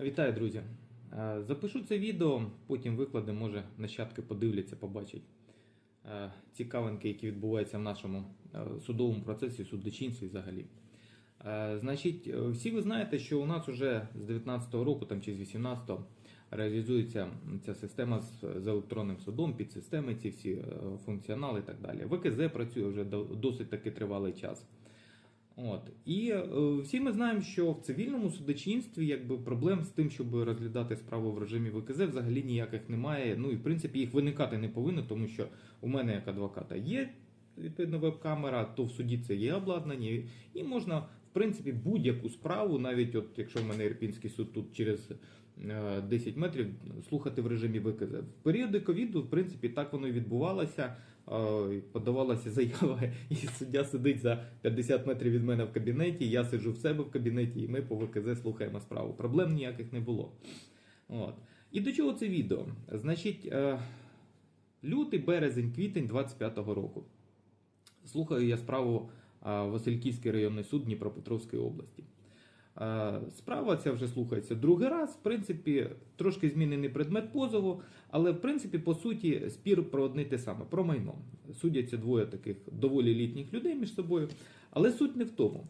Вітаю, друзі! Е, Запишу це відео, потім викладемо, може нащадки подивляться, побачать е, цікавинки, які відбуваються в нашому е, судовому процесі, судочинстві взагалі. Значить, всі ви знаєте, що у нас вже з 19-го року там, чи з 18-го реалізується ця система з, електронним судом, підсистеми, ці всі функціонали і так далі. ВКЗ працює вже до- досить таки тривалий час. От. І е, всі ми знаємо, що в цивільному судочинстві якби, проблем з тим, щоб розглядати справу в режимі ВКЗ, взагалі ніяких немає. Ну і в принципі їх виникати не повинно, тому що у мене як адвоката є відповідно веб-камера, то в суді це є обладнання, і можна, в принципі, будь-яку справу, навіть от якщо в мене Ірпінський суд тут через е, 10 метрів, слухати в режимі ВКЗ. В періоди ковіду, в принципі, так воно і відбувалося. Е, Подавалася заява, і суддя сидить за 50 метрів від мене в кабінеті. Я сиджу в себе в кабінеті, і ми по ВКЗ слухаємо справу. Проблем ніяких не було. От. І до чого це відео? Значить, е, лютий, березень, квітень 25-го року. Слухаю я справу Васильківський районний суд Дніпропетровської області. Справа ця вже слухається другий раз. В принципі, трошки змінений предмет позову, але в принципі, по суті, спір про одне те саме, про майно. Судяться двоє таких доволі літніх людей між собою. Але суть не в тому.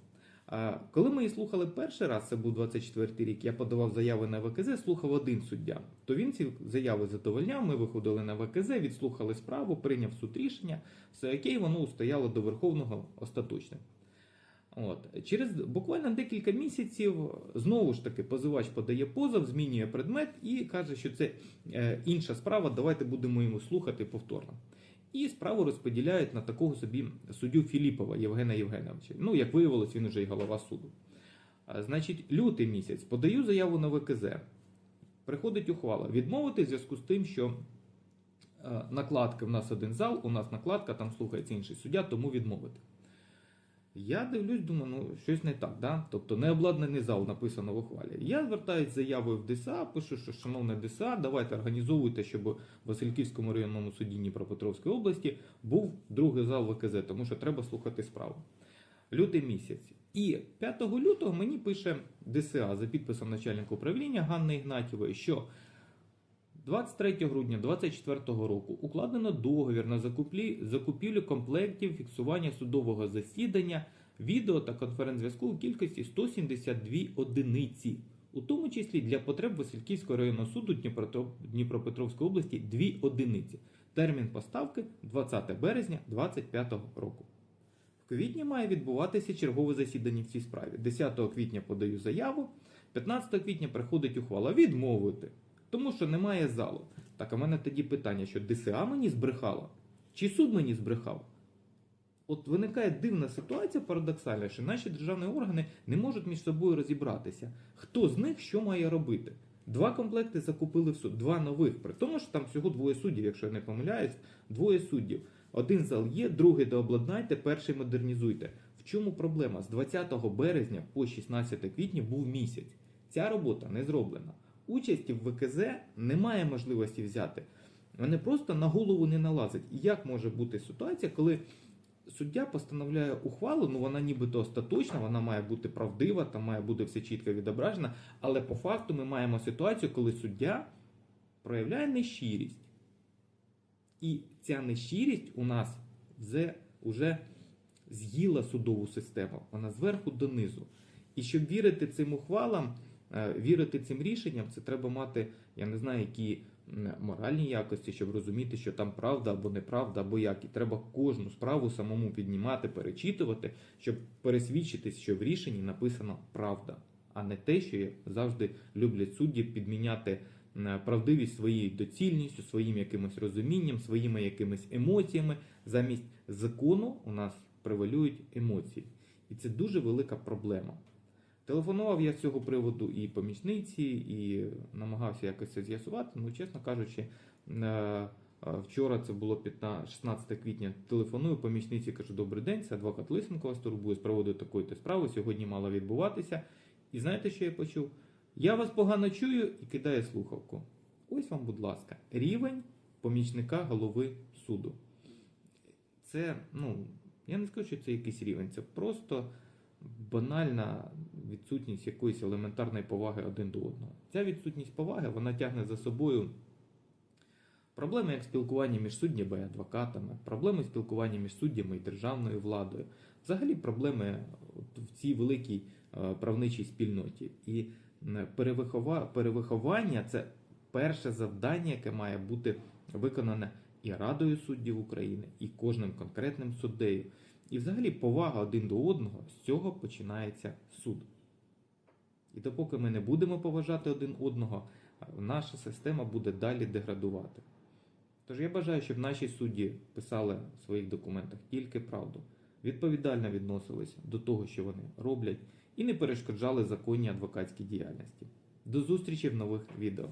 Коли ми її слухали перший раз, це був 24-й рік, я подавав заяви на ВКЗ, слухав один суддя. То він ці заяви задовольняв, ми виходили на ВКЗ, відслухали справу, прийняв суд рішення, все окей, воно устояло до Верховного остаточне. От. Через буквально декілька місяців знову ж таки позивач подає позов, змінює предмет і каже, що це е, інша справа, давайте будемо йому слухати повторно. І справу розподіляють на такого собі суддю Філіпова Євгена Євгеновича. Ну, як виявилось, він уже і голова суду. Значить, лютий місяць подаю заяву на ВКЗ. Приходить ухвала. Відмовити в зв'язку з тим, що накладки в нас один зал, у нас накладка, там слухається інший суддя, тому відмовити. Я дивлюсь, думаю, ну щось не так, да? тобто необладнаний зал написано в ухвалі. Я звертаюся заявою в ДСА, пишу, що шановне ДСА, давайте організовуйте, щоб в Васильківському районному суді Дніпропетровської області був другий зал ВКЗ, тому що треба слухати справу. Лютий місяць. І 5 лютого мені пише ДСА за підписом начальника управління Ганни Ігнатівої, що 23 грудня 2024 року укладено договір на закуплі, закупівлю комплектів фіксування судового засідання, відео та конференц-зв'язку у кількості 172 одиниці, у тому числі для потреб Васильківського районного суду Дніпропетровської області 2 одиниці. Термін поставки 20 березня 2025 року. В квітні має відбуватися чергове засідання в цій справі. 10 квітня подаю заяву, 15 квітня приходить ухвала відмовити, тому що немає залу. Так, а в мене тоді питання, що ДСА мені збрехала? Чи суд мені збрехав? От виникає дивна ситуація парадоксальна, що наші державні органи не можуть між собою розібратися, хто з них що має робити. Два комплекти закупили в суд, два нових. При тому, що там всього двоє суддів, якщо я не помиляюсь, двоє суддів. Один зал є, другий дообладнайте, перший модернізуйте. В чому проблема? З 20 березня по 16 квітня був місяць. Ця робота не зроблена. Участі в ВКЗ немає можливості взяти. Вони просто на голову не налазять. І як може бути ситуація, коли суддя постановляє ухвалу, ну вона нібито остаточна, вона має бути правдива, там має бути все чітко відображено, але по факту ми маємо ситуацію, коли суддя проявляє нещирість. І ця нещирість у нас вже, вже з'їла судову систему, вона зверху донизу. І щоб вірити цим ухвалам, вірити цим рішенням, це треба мати, я не знаю, які моральні якості, щоб розуміти, що там правда або неправда, або як. І треба кожну справу самому піднімати, перечитувати, щоб пересвідчитись, що в рішенні написано правда, а не те, що завжди люблять судді підміняти правдивість своєю доцільністю, своїм якимось розумінням, своїми якимись емоціями. Замість закону у нас превалюють емоції. І це дуже велика проблема. Телефонував я з цього приводу і помічниці, і намагався якось це з'ясувати. Ну, чесно кажучи, е, е, вчора це було 15, 16 квітня. Телефоную помічниці, кажу, добрий день, це адвокат Лисенко вас турбує з приводу такої-то справи. Сьогодні мала відбуватися. І знаєте, що я почув? Я вас погано чую і кидаю слухавку. Ось вам, будь ласка, рівень помічника голови суду. Це, ну, я не скажу, що це якийсь рівень, це просто банальна відсутність якоїсь елементарної поваги один до одного. Ця відсутність поваги вона тягне за собою проблеми як спілкування між суддями і адвокатами, проблеми спілкування між суддями і державною владою, взагалі проблеми в цій великій е, правничій спільноті. І перевихова- перевиховання це перше завдання, яке має бути виконане і Радою суддів України, і кожним конкретним суддею. І взагалі повага один до одного з цього починається суд. І допоки ми не будемо поважати один одного, наша система буде далі деградувати. Тож я бажаю, щоб наші судді писали в своїх документах тільки правду, відповідально відносилися до того, що вони роблять, і не перешкоджали законній адвокатській діяльності. До зустрічі в нових відео.